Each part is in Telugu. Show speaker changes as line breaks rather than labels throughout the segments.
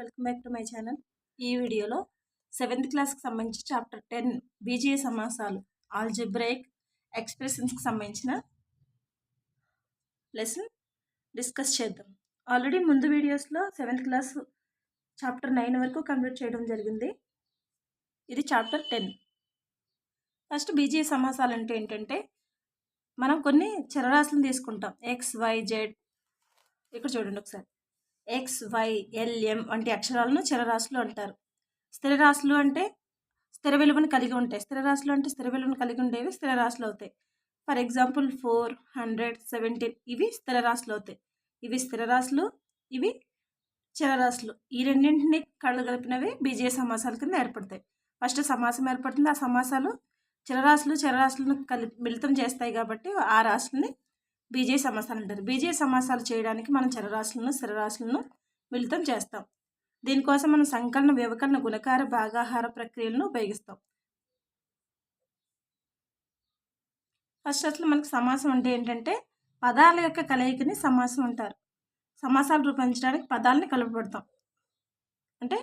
Welcome back to my channel. ఈ వీడియోలో సెవెంత్ క్లాస్కి సంబంధించి చాప్టర్ టెన్ బీజీఏ సమాసాలు ఆల్జిబ్రేక్ ఎక్స్ప్రెషన్స్కి సంబంధించిన లెసన్ డిస్కస్ చేద్దాం. ఆల్రెడీ ముందు వీడియోస్లో సెవెంత్ క్లాస్ చాప్టర్ నైన్ వరకు కంప్లీట్ చేయడం జరిగింది. ఇది చాప్టర్ టెన్. ఫస్ట్ బీజీఏ సమాసాలు అంటే ఏంటంటే మనం కొన్ని చరరాశులను తీసుకుంటాం. X Y Z. ఇక్కడ చూడండి ఒకసారి. ఎక్స్ వై ఎల్ఎం వంటి అక్షరాలను చిరరాశులు అంటారు. స్థిర రాశులు అంటే స్థిర విలువను కలిగి ఉంటాయి. స్థిర రాశులు అంటే స్థిర విలువను కలిగి ఉండేవి స్థిర రాశులు అవుతాయి. For example four hundred seventeen ఇవి స్థిర రాశులు అవుతాయి. ఇవి స్థిర రాశులు ఇవి చిరరాశులు ఈ రెండింటిని కళ్ళు కలిపినవి బీజీయ సమాసాల కింద ఏర్పడతాయి. ఫస్ట్ సమాసం ఏర్పడుతుంది. ఆ సమాసాలు చిరరాశులు చిరరాశులను కలిపి మిళితం చేస్తాయి కాబట్టి ఆ రాశుల్ని బీజే సమాసాలు అంటారు. బీజే సమాసాలు చేయడానికి మనం చరరాశులను స్థిరరాశులను మిళితం చేస్తాం. దీనికోసం మనం సంకలన వ్యవకలన గుణకార భాగాహార ప్రక్రియలను ఉపయోగిస్తాం. ఫస్ట్ అసలు మనకు సమాసం అంటే ఏంటంటే పదాల యొక్క కలయికని సమాసం అంటారు. సమాసాలు రూపొందించడానికి పదాలని కలుపబడతాం. అంటే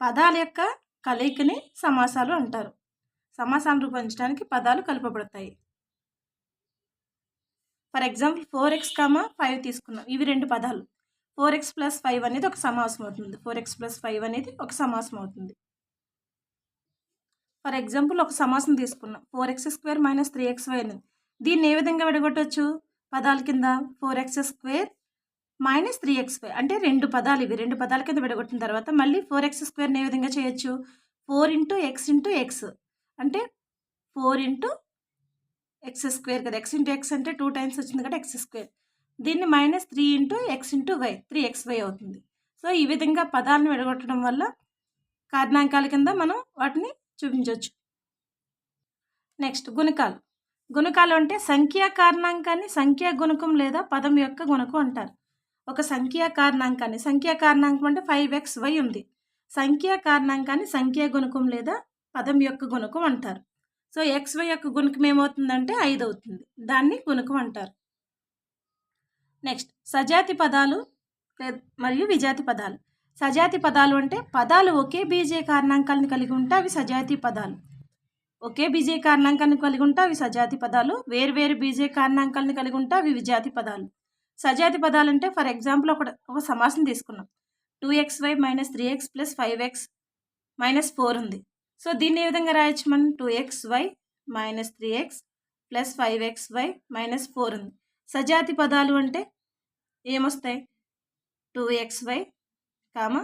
పదాల యొక్క కలయికని సమాసాలు అంటారు. సమాసాలు రూపొందించడానికి పదాలు కలుపబడతాయి. For example four X comma five తీసుకున్నాం. ఇవి రెండు పదాలు. ఫోర్ ఎక్స్ ప్లస్ ఫైవ్ అనేది ఒక సమాసం అవుతుంది. ఫోర్ ఎక్స్ ప్లస్ ఫైవ్ అనేది ఒక సమాసం అవుతుంది. ఫర్ ఎగ్జాంపుల్ ఒక సమాసం తీసుకున్నాం. Four X square minus three X Y అనేది. దీన్ని ఏ విధంగా విడగొట్టవచ్చు పదాల కింద four X square minus three X Y. అంటే రెండు పదాలు ఇవి. రెండు పదాల కింద విడగొట్టిన తర్వాత మళ్ళీ ఫోర్ ఎక్స్ స్క్వేర్ని ఏ విధంగా చేయొచ్చు? Four into X into X. అంటే ఫోర్ ఇంటూ ఎక్స్ స్క్వేర్ కదా. ఎక్స్ ఇంటూ ఎక్స్ అంటే టూ టైమ్స్ వచ్చింది కదా ఎక్స్ స్క్వేర్ దీన్ని minus three into X into Y three X Y అవుతుంది. సో ఈ విధంగా పదాలను విడగొట్టడం వల్ల కారణాంకాల కింద మనం వాటిని చూపించవచ్చు. నెక్స్ట్ గుణకాలు. గుణకాలు అంటే సంఖ్యా కారణాంకాన్ని సంఖ్యా గుణకం లేదా పదం యొక్క గుణకం అంటారు. ఒక సంఖ్యా కారణాంకాన్ని సంఖ్యా కారణాంకం అంటే ఫైవ్ ఎక్స్ వై ఉంది. సంఖ్యా కారణాంకాన్ని సంఖ్యా గుణకం లేదా పదం యొక్క గుణకం అంటారు. సో ఎక్స్ వై యొక్క గుణకం ఏమవుతుందంటే ఐదు అవుతుంది దాన్ని గుణకం అంటారు. నెక్స్ట్ సజాతి పదాలు మరియు విజాతి పదాలు. సజాతి పదాలు అంటే పదాలు ఒకే బీజే కారణాంకాలను కలిగి ఉంటే అవి సజాతి పదాలు. ఒకే బీజే కారణాంకాన్ని కలిగి ఉంటే అవి సజాతి పదాలు. వేరు వేరు బీజే కారణాంకాలను కలిగి ఉంటే అవి విజాతి పదాలు. సజాతి పదాలు అంటే ఫర్ ఎగ్జాంపుల్ ఒక ఒక సమాసం తీసుకున్నాం. Two X Y minus three X plus five X minus four ఉంది. సో దీన్ని ఏ విధంగా రాయొచ్చు మనం? Two X Y minus three X plus five X Y minus four ఉంది. సజాతి పదాలు అంటే ఏమొస్తాయి? Two X Y comma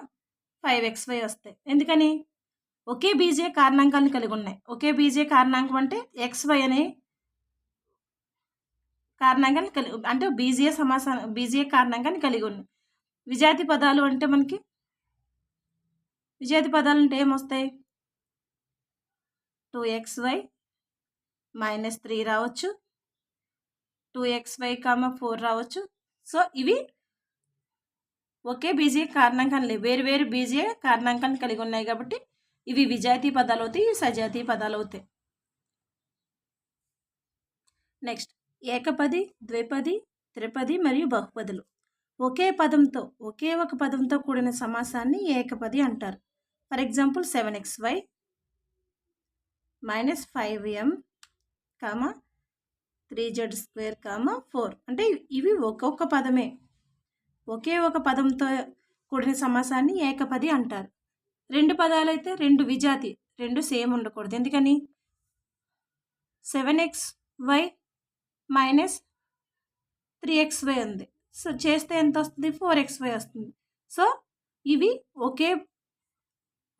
five X Y వస్తాయి. ఎందుకని? ఒకే బీజే కారణాంకాలను కలిగి ఉన్నాయి. ఒకే బీజే కారణాంకం అంటే ఎక్స్ వై అనే కారణాంకాన్ని కలిగి అంటే బీజీఏ సమాసాన బీజీఏ కారణాంకాన్ని కలిగి ఉన్నాయి. విజాతి పదాలు అంటే మనకి విజాతి పదాలు అంటే ఏమొస్తాయి? Two X Y minus three రావచ్చు. Two X Y comma four రావచ్చు. సో ఇవి ఒకే బీజీ కారణాంకాలు వేరు వేరు బీజే కారణాంకాన్ని కలిగి ఉన్నాయి కాబట్టి ఇవి విజాతీయ పదాలు అవుతాయి ఇవి పదాలు అవుతాయి. నెక్స్ట్ ఏకపది ద్విపది త్రిపది మరియు బహుపదులు. ఒకే పదంతో ఒకే ఒక పదంతో కూడిన సమాసాన్ని ఏకపది అంటారు. For example seven X Y minus five M comma three Z square comma four అంటే ఇవి ఒక్కొక్క పదమే. ఒకే ఒక పదంతో కూడిన సమాసాన్ని ఏకపది అంటారు. రెండు పదాలు అయితే రెండు విజాతి రెండు సేమ్ ఉండకూడదు. ఎందుకని? Seven X Y minus three X Y ఉంది. సో చేస్తే ఎంత వస్తుంది? ఫోర్ ఎక్స్ వై వస్తుంది. సో ఇవి ఒకే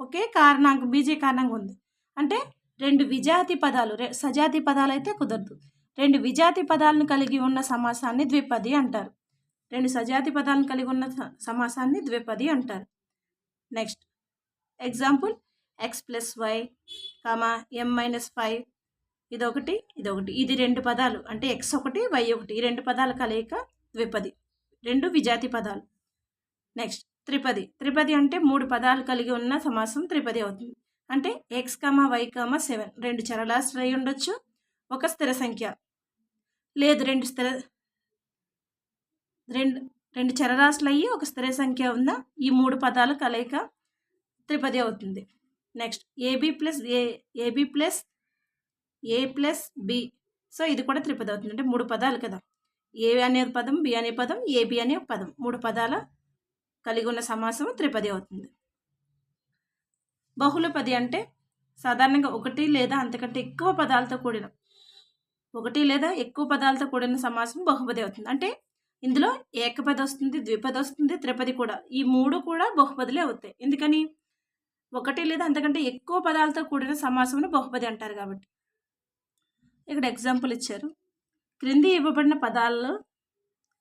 ఒకే కారణాంకం బీజే కారణంగా ఉంది. అంటే రెండు విజాతి పదాలు సజాతి పదాలు అయితే కుదరదు. రెండు విజాతి పదాలను కలిగి ఉన్న సమాసాన్ని ద్విపది అంటారు. రెండు సజాతి పదాలను కలిగి ఉన్న సమాసాన్ని ద్విపది అంటారు. Next example X plus Y comma M minus five ఇదొకటి ఇదొకటి. ఇది రెండు పదాలు అంటే ఎక్స్ ఒకటి వై ఒకటి. ఈ రెండు పదాల కలయిక ద్విపది. రెండు విజాతి పదాలు. నెక్స్ట్ త్రిపది. త్రిపది అంటే మూడు పదాలు కలిగి ఉన్న సమాసం త్రిపది అవుతుంది. అంటే X comma Y comma seven. రెండు చరరాశులు అయి ఉండొచ్చు ఒక స్థిర సంఖ్య. లేదు రెండు స్థిర రెండు రెండు చరరాశులు అయ్యి ఒక స్థిర సంఖ్య ఉన్న ఈ మూడు పదాల కలయిక త్రిపది అవుతుంది. Next AB plus A AB plus A plus B. So ఇది కూడా త్రిపది అవుతుంది. అంటే మూడు పదాలు కదా. ఏ అనే పదం బి అనే పదం ఏబి అనే పదం. మూడు పదాల కలిగి ఉన్న సమాసం త్రిపది అవుతుంది. బహుళపది అంటే సాధారణంగా ఒకటి లేదా అంతకంటే ఎక్కువ పదాలతో కూడిన ఒకటి లేదా ఎక్కువ పదాలతో కూడిన సమాసం బహుపది అవుతుంది. అంటే ఇందులో ఏకపది వస్తుంది ద్విపది వస్తుంది త్రిపది కూడా. ఈ మూడు కూడా బహుపదిలే అవుతాయి. ఎందుకని? ఒకటి లేదా అంతకంటే ఎక్కువ పదాలతో కూడిన సమాసమును బహుపది అంటారు కాబట్టి. ఇక్కడ ఎగ్జాంపుల్ ఇచ్చారు. క్రింది ఇవ్వబడిన పదాల్లో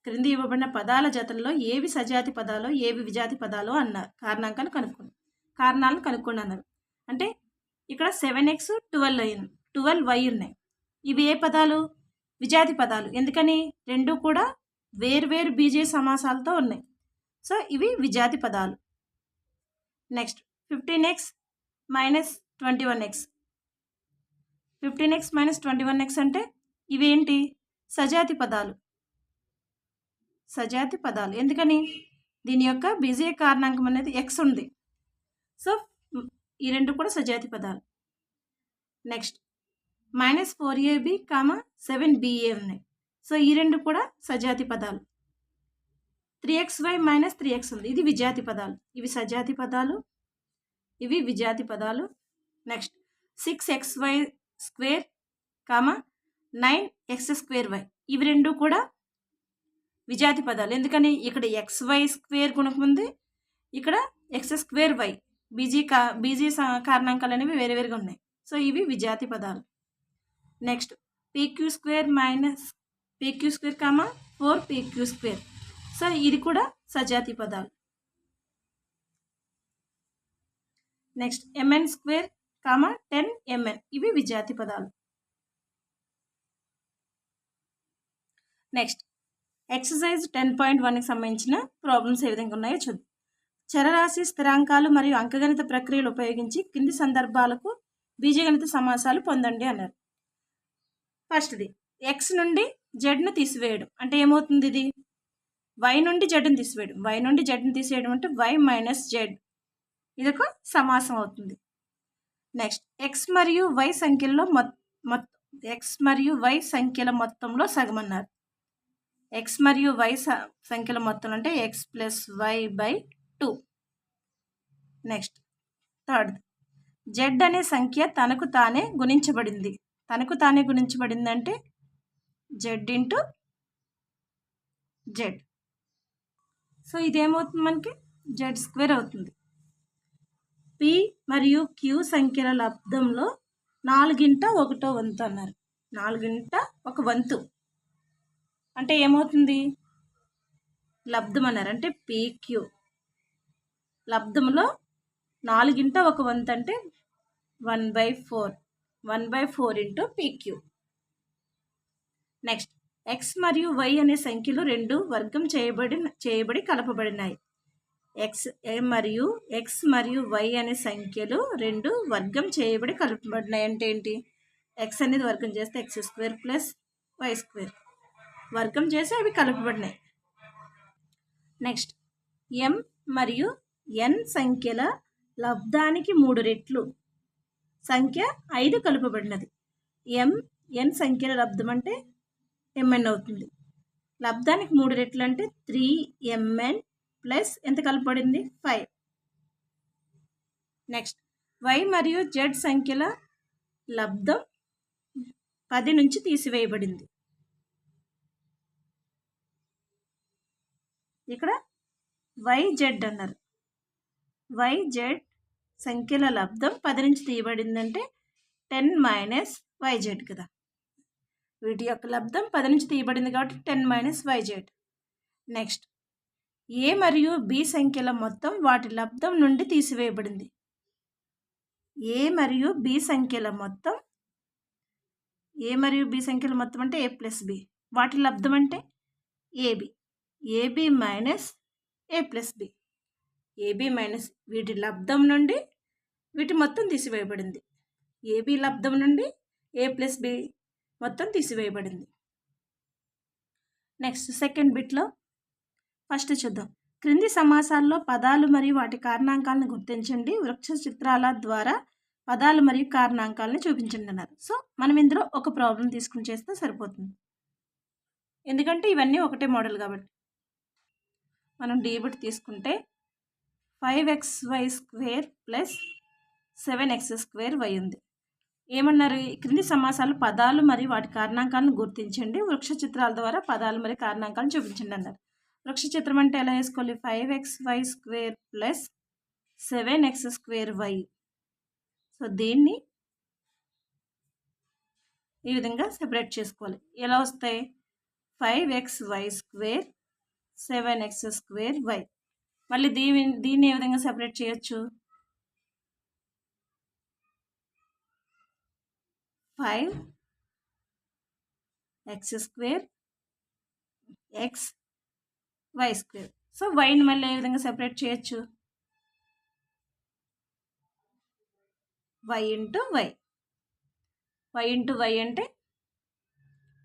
క్రింది ఇవ్వబడిన పదాల జతల్లో ఏవి సజాతి పదాలో ఏవి విజాతి పదాలో అన్నారు కారణాంకాలు కనుక్కోండి కారణాలను కనుక్కోండి అన్నారు. అంటే ఇక్కడ సెవెన్ ఎక్స్ ట్వెల్వ్ అయింది ట్వెల్వ్ వై ఉన్నాయి. ఇవి ఏ పదాలు? విజాతి పదాలు. ఎందుకని? రెండు కూడా వేర్వేరు బీజే సమాసాలతో ఉన్నాయి. సో ఇవి విజాతి పదాలు. Next fifteen X minus twenty one X fifteen X minus twenty one X అంటే ఇవేంటి సజాతి పదాలు. సజాతి పదాలు. ఎందుకని? దీని యొక్క బీజే కారణాంకం అనేది ఎక్స్ ఉంది. సో ఈ రెండు కూడా సజాతి పదాలు. Next minus four AB comma seven BA ఉన్నాయి. సో ఈ రెండు కూడా సజాతి పదాలు. Three X Y minus three X ఉంది. ఇది విజాతి పదాలు. ఇవి సజాతి పదాలు. ఇవి విజాతి పదాలు. Next six X Y square comma nine X square Y. ఇవి రెండు కూడా విజాతి పదాలు. ఎందుకని? ఇక్కడ ఎక్స్ వై స్క్వేర్ గుణకముంది. ఇక్కడ ఎక్స్ స్క్వేర్ వై. బీజీ కా బీజీ కారణాంకాలు అనేవి వేరే వేరుగా ఉన్నాయి. సో ఇవి విజాతి పదాలు. Next PQ square minus PQ square comma four PQ square. So ఇది కూడా సజాతి పదాలు. Next MN square comma ten MN. ఇవి విజాతి పదాలు. నెక్స్ట్ ఎక్సర్సైజ్ టెన్ పాయింట్ వన్కి సంబంధించిన ప్రాబ్లమ్స్ ఏ విధంగా ఉన్నాయో చూద్దాం. చరరాశి స్థిరాంకాలు మరియు అంకగణిత ప్రక్రియలు ఉపయోగించి కింది సందర్భాలకు బీజగణిత సమాసాలు పొందండి అన్నారు. ఫస్ట్ది ఎక్స్ నుండి జెడ్ను తీసివేయడం. అంటే ఏమవుతుంది ఇది? వై నుండి జెడ్ని తీసివేయడం. వై నుండి జెడ్ని తీసివేయడం అంటే వై మైనస్ జెడ్ ఇది ఒక సమాసం అవుతుంది. నెక్స్ట్ ఎక్స్ మరియు వై సంఖ్యల్లో మొత్తం ఎక్స్ మరియు వై సంఖ్యల మొత్తంలో సగం అన్నారు. ఎక్స్ మరియు వై సంఖ్యల మొత్తం అంటే X plus Y by two. Next. Third. Z అనే సంఖ్య తనకు తానే గుణించబడింది. తనకు తానే గుణించబడింది అంటే జెడ్ ఇంటూ జెడ్. సో ఇదేమవుతుంది మనకి? జెడ్ స్క్వేర్ అవుతుంది. పి మరియు క్యూ సంఖ్యల లబ్ధంలో నాలుగింట ఒకటో వంతు అన్నారు. నాలుగింట ఒక వంతు. అంటే ఏమవుతుంది? లబ్ధం అన్నారు. అంటే పీక్యూ లబ్ధంలో నాలుగింట ఒక వంతు అంటే one by four. One by four into PQ. Next X మరియు వై అనే సంఖ్యలు రెండు వర్గం చేయబడి చేయబడి కలపబడినాయి. ఎక్స్ మరియు ఎక్స్ మరియు వై అనే సంఖ్యలు రెండు వర్గం చేయబడి కలపబడినాయి అంటే ఏంటి? ఎక్స్ అనేది వర్గం చేస్తే X square plus Y square. వర్గం చేసి అవి కలపబడినాయి. నెక్స్ట్ ఎం మరియు ఎన్ సంఖ్యల లబ్ధానికి మూడు రెట్లు. సంఖ్య ఐదు కలుపబడినది. ఎం ఎన్ సంఖ్యల లబ్ధం అంటే ఎంఎన్ అవుతుంది. లబ్ధానికి మూడు రెట్లు అంటే త్రీ ఎంఎన్ ప్లస్ ఎంత కలపబడింది? ఫైవ్ నెక్స్ట్ వై మరియు జెడ్ సంఖ్యల లబ్ధం పది నుంచి తీసివేయబడింది. ఇక్కడ వై జెడ్ అన్నారు. వై జెడ్ సంఖ్యల లబ్ధం పది నుంచి తీయబడిందంటే టెన్ మైనస్ వై జెడ్ కదా. వీటి యొక్క లబ్ధం పది నుంచి తీయబడింది కాబట్టి ten minus Y Z next A మరియు బి సంఖ్యల మొత్తం వాటి లబ్ధం నుండి తీసివేయబడింది? ఏ మరియు బి సంఖ్యల మొత్తం ఏ మరియు బి సంఖ్యల మొత్తం అంటే ఏ ప్లస్ బి? వాటి లబ్ధం అంటే AB AB minus A plus B? AB minus వీటి లబ్ధం నుండి వీటి మొత్తం తీసివేయబడింది. ఏబి లబ్ధం నుండి ఏ ప్లస్ బి మొత్తం తీసివేయబడింది. నెక్స్ట్ సెకండ్ బిట్లో ఫస్ట్ చూద్దాం. క్రింది సమాసాల్లో పదాలు మరియు వాటి కారణాంకాలను గుర్తించండి. వృక్ష చిత్రాల ద్వారా పదాలు మరియు కారణాంకాలను చూపించండి అన్నారు. సో మనం ఇందులో ఒక ప్రాబ్లం తీసుకుని చేస్తే సరిపోతుంది. ఎందుకంటే ఇవన్నీ ఒకటే మోడల్ కాబట్టి. మనం డీబిట్ తీసుకుంటే five X Y square plus seven X square Y ఉంది. ఏమన్నారు? ఈ క్రింది సమాసాలు పదాలు మరియు వాటి కారణాంకాలను గుర్తించండి. వృక్ష చిత్రాల ద్వారా పదాలు మరియు కారణాంకాలను చూపించండి అన్నారు. వృక్ష చిత్రం అంటే ఎలా వేసుకోవాలి? Five X Y square plus seven X square Y so దీన్ని ఈ విధంగా సెపరేట్ చేసుకోవాలి. ఎలా వస్తాయి? Five X Y square seven X square Y మళ్ళీ దీని దీన్ని ఏ విధంగా సెపరేట్ చేయొచ్చు? Five X square X Y square. So వైని మళ్ళీ ఏ విధంగా సెపరేట్ చేయొచ్చు? Y into Y. Y into Y అంటే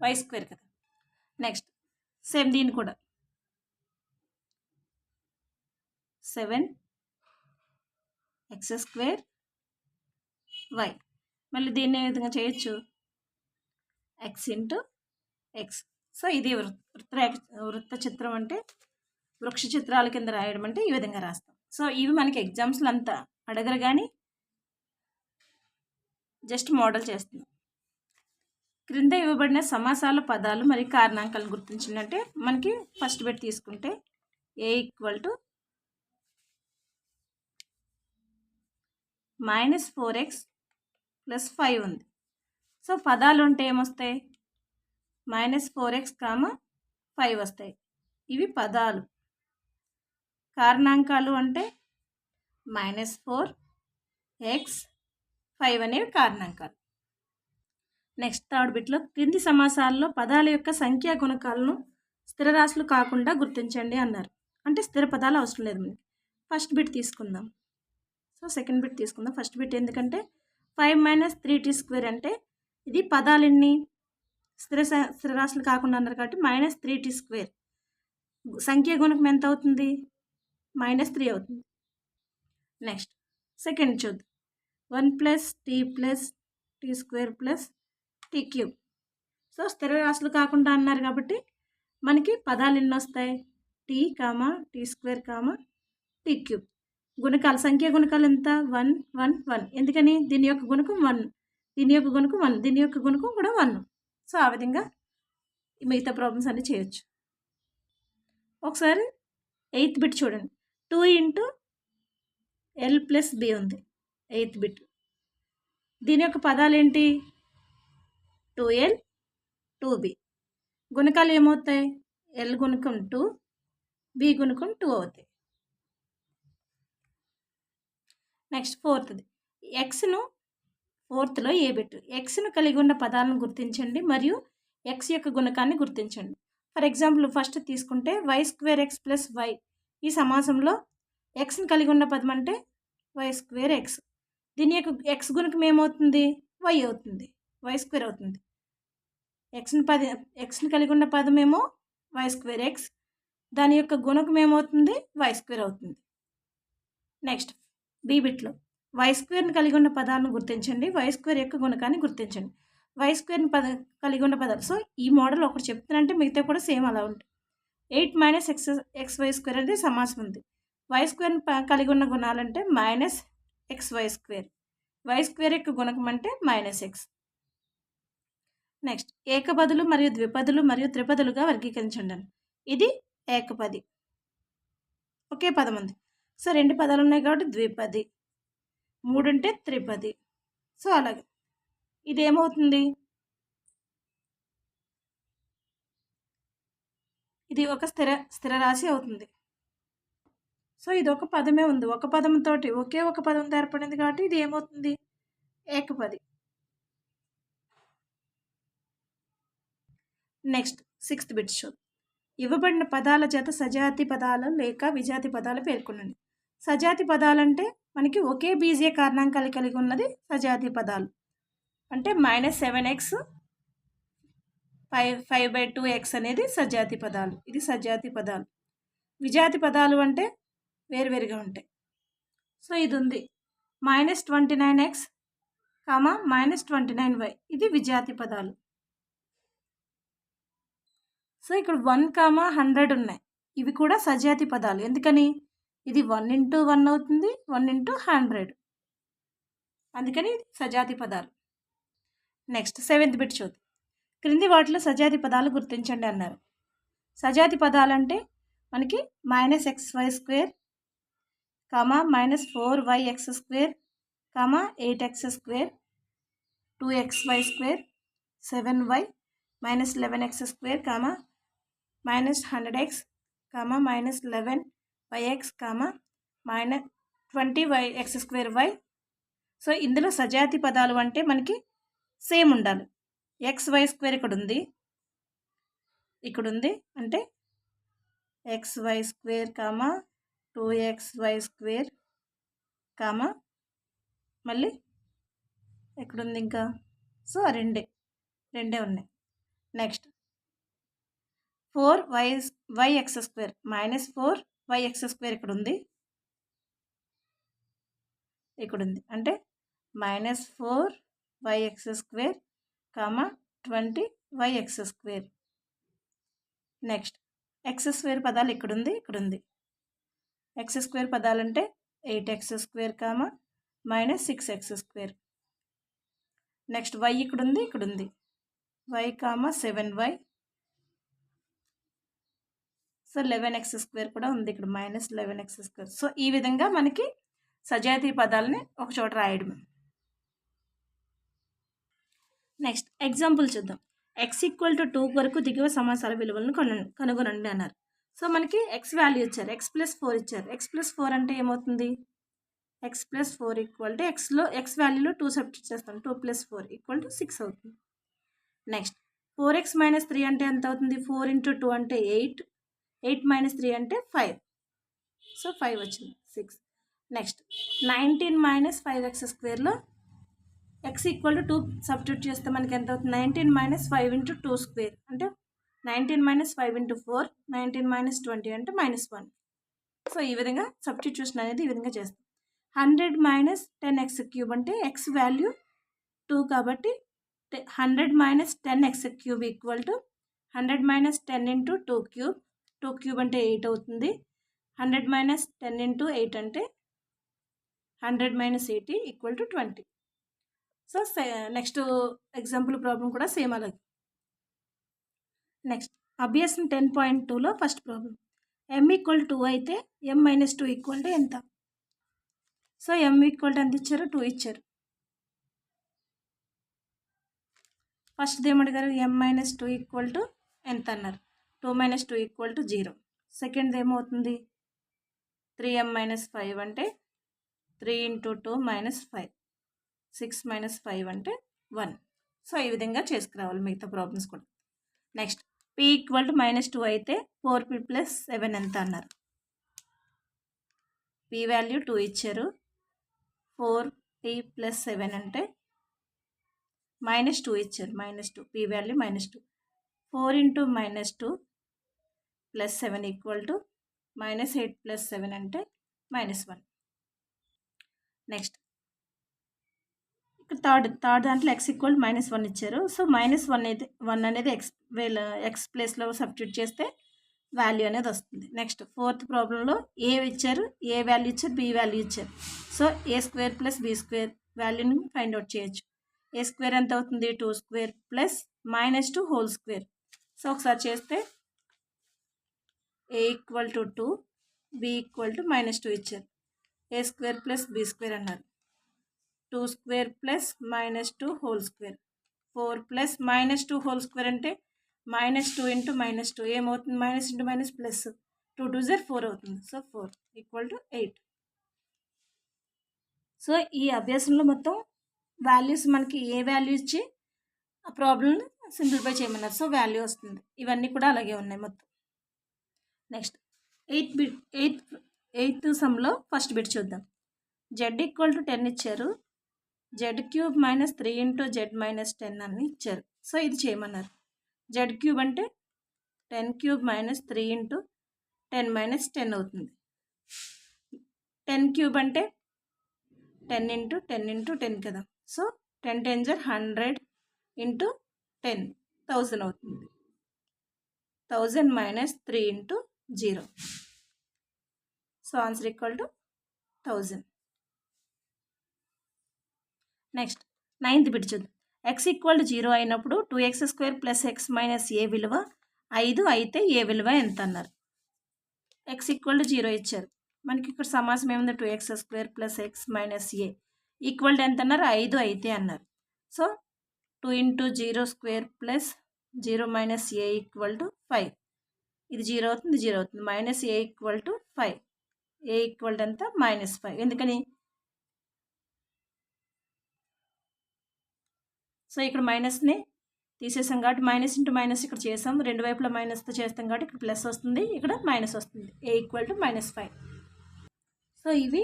వై స్క్వేర్ కదా. నెక్స్ట్ సేమ్ దీన్ని కూడా. Seven X square Y. మళ్ళీ దీన్ని ఏ విధంగా చేయొచ్చు? X into X. సో ఇది వృత్త వృత్త చిత్రం అంటే వృక్ష చిత్రాల కింద రాయడం అంటే ఈ విధంగా రాస్తాం. సో ఇవి మనకి ఎగ్జామ్స్లో అంతా అడగరు కానీ జస్ట్ మోడల్ చేస్తున్నాం. క్రింద ఇవ్వబడిన సమాసాల పదాలు మరియు కారణాంకాలు గుర్తించిందంటే మనకి ఫస్ట్ బెట్ తీసుకుంటే A equal to minus four X plus five ఉంది. సో పదాలు ఉంటే ఏమొస్తాయి? Minus four X comma five వస్తాయి. ఇవి పదాలు. కారణాంకాలు అంటే మైనస్ ఫోర్ ఎక్స్ ఫైవ్ అనేవి కారణాంకాలు. నెక్స్ట్ థర్డ్ బిట్లో క్రింది సమాసాల్లో పదాల యొక్క సంఖ్యా గుణకాలను స్థిరరాశులు కాకుండా గుర్తించండి అన్నారు. అంటే స్థిర పదాలు అవసరం లేదు మనకి. ఫస్ట్ బిట్ తీసుకుందాం. సో సెకండ్ బిట్ తీసుకుందాం. ఫస్ట్ బిట్ ఎందుకంటే five minus three T square అంటే ఇది పదాలు ఎన్ని స్థిర స్థిరరాశులు కాకుండా అన్నారు కాబట్టి మైనస్ త్రీ టీ స్క్వేర్ సంఖ్య గుణకం ఎంత అవుతుంది? మైనస్ త్రీ అవుతుంది. నెక్స్ట్ సెకండ్ చూద్దాం. One plus T plus T square plus T cube so స్థిర రాశులు కాకుండా అన్నారు కాబట్టి మనకి పదాలు ఎన్ని వస్తాయి? T comma T square comma T cube గుణకాలు సంఖ్య గుణకాలు ఎంత? One one one. ఎందుకని? దీని యొక్క గుణకం వన్. దీని యొక్క గుణకం వన్. దీని యొక్క గుణకం కూడా వన్. సో ఆ విధంగా మిగతా ప్రాబ్లమ్స్ అన్నీ చేయొచ్చు. ఒకసారి ఎయిత్ బిట్ చూడండి. Two into L plus B ఉంది. Eighth bit. దీని యొక్క పదాలు ఏంటి? Two L two B. గుణకాలు ఏమవుతాయి? ఎల్ గుణకం టూ బి గుణకం టూ అవుతాయి. నెక్స్ట్ ఫోర్త్ది. ఎక్స్ను ఫోర్త్లో ఏ పెట్టు. ఎక్స్ను కలిగి ఉన్న పదాలను గుర్తించండి మరియు ఎక్స్ యొక్క గుణకాన్ని గుర్తించండి. ఫర్ ఎగ్జాంపుల్ ఫస్ట్ తీసుకుంటే Y square X plus Y. ఈ సమాసంలో ఎక్స్ని కలిగి ఉన్న పదం అంటే వై స్క్వేర్ ఎక్స్. దీని యొక్క ఎక్స్ గుణకం ఏమవుతుంది? వై అవుతుంది. వై స్క్వేర్ అవుతుంది. ఎక్స్ని పది ఎక్స్ని కలిగి ఉన్న పదం ఏమో వై స్క్వేర్ ఎక్స్. దాని యొక్క గుణకం ఏమవుతుంది? వై స్క్వేర్ అవుతుంది. నెక్స్ట్ బీబిట్లో వై స్క్వేర్ని కలిగి ఉన్న పదాలను గుర్తించండి. వై స్క్వేర్ యొక్క గుణకాన్ని గుర్తించండి. వై స్క్వేర్ని పద కలిగి ఉన్న పదాలు. సో ఈ మోడల్ ఒకటి చెప్తున్నానంటే మిగతా కూడా సేమ్ అలా ఉంటుంది eight minus X X Y square అనేది సమాసం ఉంది. వై స్క్వేర్ని కలిగి ఉన్న గుణాలంటే minus X Y square. Y square యొక్క గుణకం అంటే మైనస్ ఎక్స్. నెక్స్ట్ ఏకపదులు మరియు ద్విపదులు మరియు త్రిపదులుగా వర్గీకరించండి ఇది ఏకపది. ఒకే పదం ఉంది. సో రెండు పదాలు ఉన్నాయి కాబట్టి ద్విపది. మూడు అంటే త్రిపది. సో అలాగే. ఇది ఏమవుతుంది ఇది ఒక స్థిర స్థిర రాశి అవుతుంది. సో ఇది ఒక పదమే ఉంది. ఒక పదంతో ఒకే ఒక పదం ఏర్పడింది కాబట్టి ఇది ఏమవుతుంది ఏకపది. Next sixth bit show. ఇవ్వబడిన పదాల చేత సజాతి పదాలు లేక విజాతి పదాలు పేర్కొనండి. సజాతి పదాలంటే మనకి ఒకే బీజీయ కారణాంకాలు కలిగి ఉన్నది సజాతి పదాలు. అంటే minus seven X five five by two X అనేది సజాతి పదాలు. ఇది సజాతి పదాలు. విజాతి పదాలు అంటే వేరువేరుగా ఉంటాయి. సో ఇది ఉంది minus twenty nine x comma minus twenty nine y ఇది విజాతి పదాలు. సో ఇక్కడ వన్ కామా హండ్రెడ్ ఉన్నాయి. ఇవి కూడా సజాతి పదాలు. ఎందుకని? ఇది వన్ ఇంటూ వన్ అవుతుంది వన్ ఇంటూ హండ్రెడ్. అందుకని ఇది సజాతి పదాలు. నెక్స్ట్ సెవెంత్ బిట్ చూద్దాం. క్రింది వాటిలో సజాతి పదాలు గుర్తించండి అన్నారు. సజాతి పదాలు అంటే మనకి minus x y square comma minus four y x square comma eight x square two x y square seven y minus eleven x square comma minus hundred x comma minus eleven y x comma minus twenty y x square y so ఇందులో సజాతి పదాలు అంటే మనకి సేమ్ ఉండాలి. ఎక్స్ వై స్క్వేర్ ఇక్కడ ఉంది ఇక్కడ ఉంది అంటే x y square comma two x y square comma మళ్ళీ ఎక్కడుంది ఇంకా? సో రెండే. రెండే ఉన్నాయి. Next four y y x square minus four y x square ఇక్కడ ఉంది ఇక్కడ ఉంది అంటే minus four y x square comma twenty y x square. Next x square పదాలు ఇక్కడుంది ఇక్కడుంది. ఎక్స్ స్క్వేర్ పదాలు అంటే eight x square comma minus six x square. Next y ఇక్కడుంది ఇక్కడుంది. Y comma seven y so eleven x square కూడా ఉంది ఇక్కడ minus eleven x square so ఈ విధంగా మనకి సజాతీయ పదాలని ఒక చోట రాయడం నెక్స్ట్ ఎగ్జాంపుల్ చూద్దాం. ఎక్స్ ఈక్వల్ టు టూ వరకు దిగువ సమాసాల విలువలను కను కనుగొనండి అన్నారు. సో మనకి ఎక్స్ వాల్యూ ఇచ్చారు ఎక్స్ ప్లస్ ఫోర్ ఇచ్చారు. ఎక్స్ ప్లస్ ఫోర్ అంటే ఏమవుతుంది? X plus four equal to ఎక్స్లో ఎక్స్ వాల్యూలో టూ సబ్స్టిట్యూట్ చేస్తాం. Two plus four equal to six అవుతుంది. Next four x minus three అంటే ఎంత అవుతుంది? ఫోర్ ఇంటూ టూ అంటే ఎయిట్ ఎయిట్ మైనస్ త్రీ అంటే ఫైవ్. సో ఫైవ్ వచ్చింది. Six. Next. Nineteen minus five x స్క్వేర్లో x equal to two substitute చేస్తే మనకి ఎంత అవుతుంది? Nineteen minus five into two square. అంటే nineteen minus five into four nineteen minus twenty అంటే మైనస్ వన్. సో ఈ విధంగా సబ్స్టిట్యూషన్ అనేది ఈ విధంగా చేస్తాం. Hundred minus ten x cube అంటే ఎక్స్ వాల్యూ టూ కాబట్టి hundred minus ten x cube equal to hundred minus ten into two cube. Two cube అంటే ఎయిట్ అవుతుంది. Hundred minus ten into eight అంటే hundred minus eighty equal to twenty. So next example problem కూడా సేమ్ అలాగే. నెక్స్ట్ అభ్యాసం టెన్ పాయింట్ టూలో first problem. M equal two అయితే m minus two equal to ఎంత? సో ఎం ఈక్వల్ టు ఎంత ఇచ్చారు? టూ ఇచ్చారు. First ఏమడిగారు m minus two equal to ఎంత అన్నారు? Two minus two equal to zero. సెకండ్ది ఏమవుతుంది? త్రీ ఎం మైనస్ ఫైవ్ అంటే three into two minus five. Six minus five అంటే వన్. సో ఈ విధంగా చేసుకురావాలి మిగతా ప్రాబ్లమ్స్ కూడా. Next p equal to minus two అయితే ఫోర్ పీ ప్లస్ సెవెన్ ఎంత అన్నారు? పీ వాల్యూ టూ ఇచ్చారు. ఫోర్ పి ప్లస్ సెవెన్ అంటే మైనస్ టూ ఇచ్చారు. Minus two p value minus two. Four into minus two plus seven equal to minus eight plus seven అంటే minus one. Next. Third third దాంట్లో ఎక్స్ ఈక్వల్ మైనస్ వన్ ఇచ్చారు. సో మైనస్ వన్ అయితే వన్ అనేది ఎక్స్ వేల ఎక్స్ ప్లేస్లో సబ్స్టిట్యూట్ చేస్తే వాల్యూ అనేది వస్తుంది. నెక్స్ట్ ఫోర్త్ ప్రాబ్లంలో ఏ ఇచ్చారు? ఏ వాల్యూ ఇచ్చారు? బి వాల్యూ ఇచ్చారు. So A square plus B square వాల్యూని ఫైండ్ అవుట్ చేయొచ్చు. ఏ స్క్వేర్ ఎంత అవుతుంది? Two square plus minus two whole square. So ఒకసారి చేస్తే A equal to two B equal to minus two ఇచ్చారు. A square plus B square అన్నారు. Two square plus minus two whole square four plus minus two whole square అంటే minus two into minus two ఏమవుతుంది? Minus into minus plus two two జర్ four అవుతుంది. So four equal to eight so ఈ అభ్యాసంలో మొత్తం వాల్యూస్ మనకి ఏ వాల్యూ ఇచ్చి ఆ ప్రాబ్లమ్ని సింప్లిఫై చేయమన్నారు. సో వాల్యూ వస్తుంది. ఇవన్నీ కూడా అలాగే ఉన్నాయి మొత్తం. Next eighth bit eighth eighth సమ్లో first bit చూద్దాం. జెడ్ ఈక్వల్ టు టెన్ ఇచ్చారు. Z cube minus three into z minus ten అని ఇచ్చారు. సో ఇది చేయమన్నారు. జెడ్ క్యూబ్ అంటే ten cube minus three into ten minus ten అవుతుంది. టెన్ క్యూబ్ అంటే ten into ten into ten కదా. సో టెన్ టెన్ జర్ హండ్రెడ్ ఇంటూ టెన్ థౌజండ్ అవుతుంది. Thousand minus three into zero. So answer equal to thousand next ninth bit చూద్దాం. ఎక్స్ ఈక్వల్ టు జీరో అయినప్పుడు two x square plus x minus a విలువ ఐదు అయితే ఏ విలువ ఎంత అన్నారు ఎక్స్ ఈక్వల్ టు జీరో ఇచ్చారు. మనకి ఇక్కడ సమాసం ఏముంది? Two x square plus x minus a equal to ఎంత అన్నారు ఐదు అయితే అన్నారు. So two into zero square plus zero minus a equal to five ఇది జీరో అవుతుంది జీరో అవుతుంది. Minus a equal to five. A equal to ఎంత? Minus five. ఎందుకని? సో ఇక్కడ మైనస్ని తీసేసాం కాబట్టి మైనస్ ఇంటూ మైనస్ ఇక్కడ చేసాం. రెండు వైపులా మైనస్తో చేస్తాం కాబట్టి ఇక్కడ ప్లస్ వస్తుంది ఇక్కడ మైనస్ వస్తుంది. A equal to minus five. So ఇవి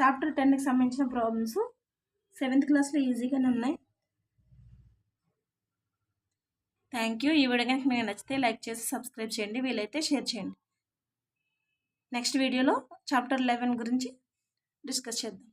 చాప్టర్ టెన్కి సంబంధించిన ప్రాబ్లమ్స్. సెవెంత్ క్లాస్లో ఈజీగానే ఉన్నాయి. Thank you. ఈ వీడియో కనుక మీకు నచ్చితే లైక్ చేసి సబ్స్క్రైబ్ చేయండి. వీలైతే షేర్ చేయండి. నెక్స్ట్ వీడియోలో చాప్టర్ లెవెన్ గురించి డిస్కస్ చేద్దాం.